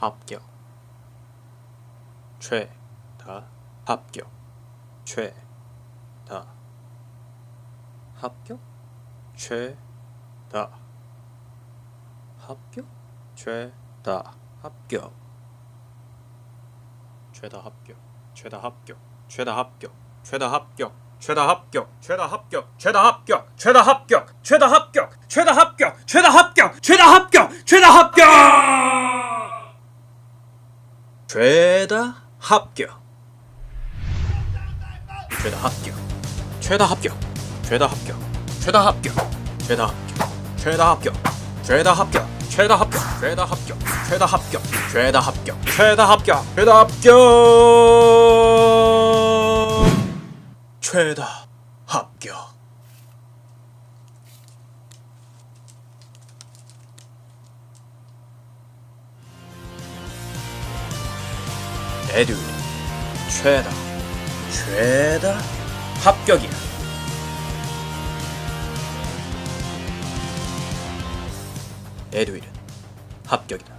합격 최다 합격 최다 합격 최다 합격 최다 합격 최다 합격 최다 합격 최다 합격 최다 합격 최다 합격 최다 합격 최다 합격 최다 합격 최다 합격 최다 합격 최다 합격 죄다 합격 죄다 합격 최다 합격 죄다 합격 최다 합격 죄다 합격 죄다 합격 죄다 합격 최다 합격 죄다 합격 최다 합격 죄다 합격 최다 합격 죄다 합격 최다 합격 에듀 최다. 최다 합격이야. 에듀윌은 합격이다